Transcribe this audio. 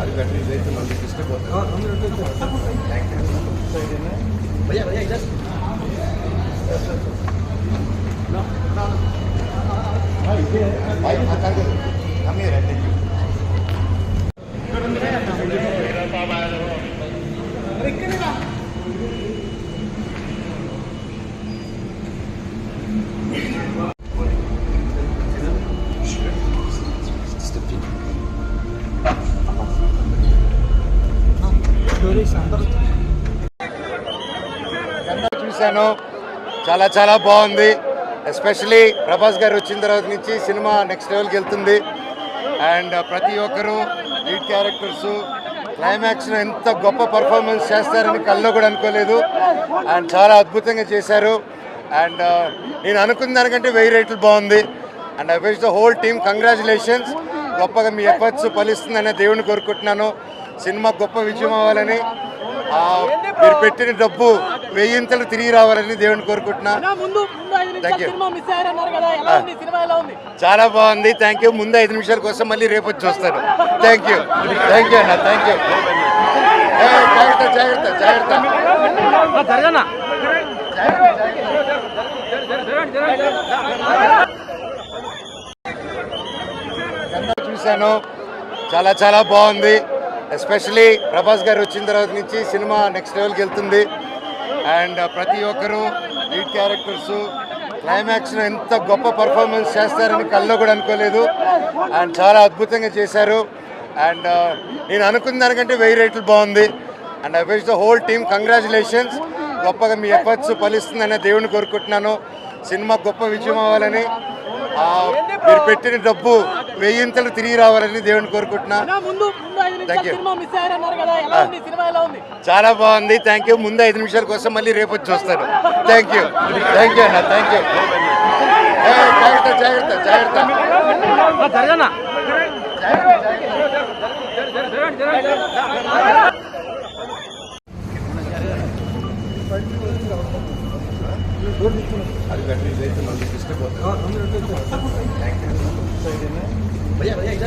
అది బెటర్ ఇదైతే మళ్ళీ డిస్టర్బ్ అవుతుంది చూశాను. చాలా చాలా బాగుంది. ఎస్పెషలీ ప్రభాస్ గారు వచ్చిన తర్వాత నుంచి సినిమా నెక్స్ట్ లెవెల్కి వెళ్తుంది. అండ్ uh, ప్రతి ఒక్కరూ లీడ్ క్యారెక్టర్స్ క్లైమాక్స్లో ఎంత గొప్ప పర్ఫార్మెన్స్ చేస్తారని కల్లో కూడా అనుకోలేదు. అండ్ చాలా అద్భుతంగా చేశారు. అండ్ uh, నేను అనుకున్న దానికంటే వెయ్యి రేట్లు బాగుంది. And I wish the whole team congratulations గొప్పగా మీ ఎఫర్ట్స్ ఫలిస్తుందనే దేవుని కోరుకుంటున్నాను. సినిమా గొప్ప విజయం అవ్వాలని మీరు పెట్టిన డబ్బు వెయ్యింతలు తిరిగి రావాలని దేవుని కోరుకుంటున్నా. ఎలా ఉంది? చాలా బాగుంది. థ్యాంక్ యూ ముందు ఐదు నిమిషాల కోసం మళ్ళీ రేపు వచ్చి చూస్తాను థ్యాంక్ యూ థ్యాంక్ యూ అన్న. థ్యాంక్ యూ జాగ్రత్త జాగ్రత్త జాగ్రత్త. చూశాను. చాలా చాలా బాగుంది. ఎస్పెషలీ ప్రభాస్ గారు వచ్చిన తర్వాత నుంచి సినిమా నెక్స్ట్ లెవెల్కి వెళ్తుంది. అండ్ ప్రతి ఒక్కరూ లీడ్ క్యారెక్టర్స్ క్లైమాక్స్ ఎంత గొప్ప పర్ఫార్మెన్స్ చేస్తారని కల్లో కూడా అనుకోలేదు. అండ్ చాలా అద్భుతంగా చేశారు. అండ్ నేను అనుకున్న దానికంటే వెయ్యి రేట్లు బాగుంది. And I wish the whole team congratulations గొప్పగా మీ ఎఫర్ట్స్ ఫలిస్తుందనే దేవుని కోరుకుంటున్నాను. సినిమా గొప్ప విజయం అవ్వాలని మీరు పెట్టిన డబ్బు వెయ్యింతలు తిరిగి రావాలని దేవుని కోరుకుంటున్నా. అన్నా, ముందు ముందు ఐదు నిమిషాలు Thank you. సినిమా మిస్ అయ్యారన్నారు కదా ఎలా ఉంది? సినిమా ఎలా ఉంది? చాలా బాగుంది. థ్యాంక్ యూ ముందు ఐదు నిమిషాల కోసం మళ్ళీ రేపు వచ్చి చూస్తాను థ్యాంక్ యూ థ్యాంక్ యూ అన్న. థ్యాంక్ యూ జాగ్రత్త జాగ్రత్త జాగ్రత్త. అది బెటర్ ఇదైతే మళ్ళీ డిస్టర్బ్ అవుతుంది 不要，不要，你走。